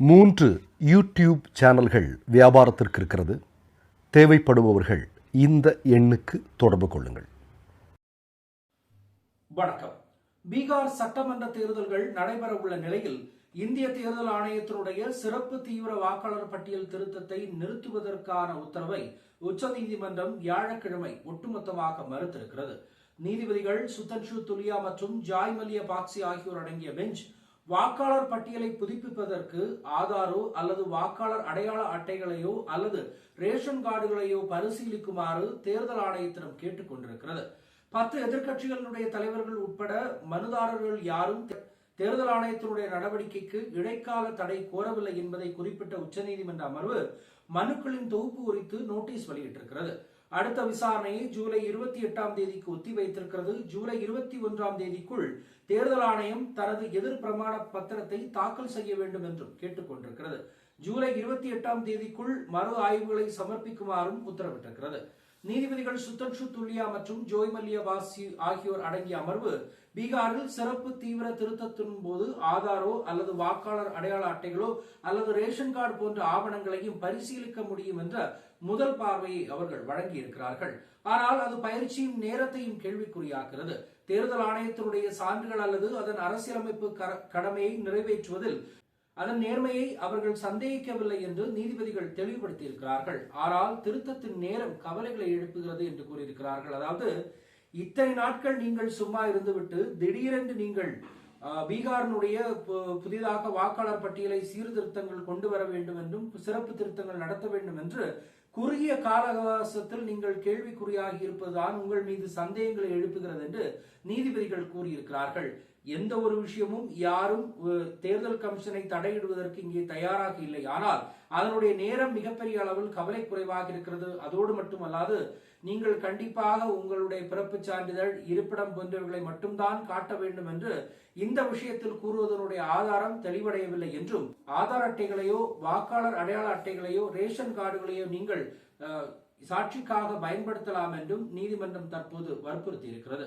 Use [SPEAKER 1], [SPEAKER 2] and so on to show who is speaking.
[SPEAKER 1] மூன்று யூடியூப் சேனல்கள் வியாபாரத்திற்கு இருக்கிறது. தேவைப்படுபவர்கள் இந்த எண்ணுக்கு தொடர்பு கொள்ளுங்கள்.
[SPEAKER 2] வணக்கம். பீகார் சட்டமன்ற தேர்தல்கள் நடைபெற உள்ள நிலையில் இந்திய தேர்தல் ஆணையத்தினுடைய சிறப்பு தீவிர வாக்காளர் பட்டியல் திருத்தத்தை நிறுத்துவதற்கான உத்தரவை உச்சநீதிமன்றம் வியாழக்கிழமை ஒட்டுமொத்தமாக மறுத்திருக்கிறது. நீதிபதிகள் சுதன்ஷு துலியா மற்றும் ஜாய் மல்லிய பாக்சி ஆகியோர் அடங்கிய பெஞ்ச் வாக்காளர் பட்டியலை புதுப்பிப்பதற்கு ஆதாரோ அல்லது வாக்காளர் அடையாள அட்டைகளையோ அல்லது ரேஷன் கார்டுகளையோ பரிசீலிக்குமாறு தேர்தல் ஆணையத்திடம் கேட்டுக் கொண்டிருக்கிறது. பத்து எதிர்க்கட்சிகளுடைய தலைவர்கள் உட்பட மனுதாரர்கள் யாரும் தேர்தல் ஆணையத்தினுடைய நடவடிக்கைக்கு இடைக்கால தடை கோரவில்லை என்பதை குறிப்பிட்ட உச்சநீதிமன்ற அமர்வு மனுக்களின் தொகுப்பு குறித்து நோட்டீஸ் வெளியிட்டிருக்கிறது. அடுத்த விசாரணையை ஜூலை இருபத்தி எட்டாம் தேதிக்கு ஒத்தி வைத்திருக்கிறது ஜூலை இருபத்தி ஒன்றாம் தேதிக்குள் தேர்தல் ஆணையம் தனது எதிர் பிரமாண பத்திரத்தை தாக்கல் செய்ய வேண்டும் என்றும் கேட்டுக்கொண்டிருக்கிறது. ஜூலை இருபத்தி எட்டாம் தேதிக்குள் மறு ஆய்வுகளை சமர்ப்பிக்குமாறும் உத்தரவிட்டிருக்கிறது. நீதிபதிகள் சுத்தன்ஷு துல்லியா மற்றும் ஜோய் மல்லியா வாசி ஆகியோர் அடங்கிய அமர்வு பீகாரில் சிறப்பு தீவிர திருத்தத்தின் போது ஆதாரோ அல்லது வாக்காளர் அடையாள அட்டைகளோ அல்லது ரேஷன் கார்டு போன்ற ஆவணங்களையும் பரிசீலிக்க முடியும் என்ற முதல் பார்வையை அவர்கள் வழங்கியிருக்கிறார்கள். ஆனால் அது பயிற்சியும் நேரத்தையும் கேள்விக்குறியாக்குகிறது. தேர்தல் ஆணையத்தினுடைய சான்றுகள் அல்லது அதன் அரசியலமைப்பு கடமையை நிறைவேற்றுவதில் அதன் நேர்மையை அவர்கள் சந்தேகிக்கவில்லை என்று நீதிபதிகள் தெளிவுபடுத்தியிருக்கிறார்கள். ஆனால் திருத்தத்தின் நேரம் கவலைகளை எழுப்புகிறது என்று கூறியிருக்கிறார்கள். அதாவது இத்தனை நாட்கள் நீங்கள் சும்மா இருந்துவிட்டு திடீரென்று நீங்கள் பீகாரினுடைய பு- புதிதாக வாக்காளர் பட்டியலை சீர்திருத்தங்கள் கொண்டு வர வேண்டும் என்றும் சிறப்பு திருத்தங்கள் நடத்த வேண்டும் என்று குறுகிய கால அவகாசத்தில் நீங்கள் கேள்விக்குறியாகி இருப்பதுதான் உங்கள் மீது சந்தேகங்களை எழுப்புகிறது என்று நீதிபதிகள் கூறியிருக்கிறார்கள். எந்த ஒரு விஷயமும் யாரும் தேர்தல் கமிஷனை தடையிடுவதற்கு இங்கே தயாராக இல்லை. ஆனால் அதனுடைய நேரம் மிகப்பெரிய அளவில் கவலை குறைவாக இருக்கிறது. அதோடு மட்டுமல்லாது நீங்கள் கண்டிப்பாக உங்களுடைய பிறப்பு சான்றிதழ் இருப்பிடம் போன்றவர்களை மட்டும்தான் காட்ட வேண்டும் என்று இந்த விஷயத்தில் கூறுவதனுடைய ஆதாரம் தெளிவடையவில்லை என்றும் ஆதார் அட்டைகளையோ வாக்காளர் அடையாள அட்டைகளையோ ரேஷன் கார்டுகளையோ நீங்கள் சாட்சிக்காக பயன்படுத்தலாம் என்றும் நீதிமன்றம் தற்போது வற்புறுத்தி இருக்கிறது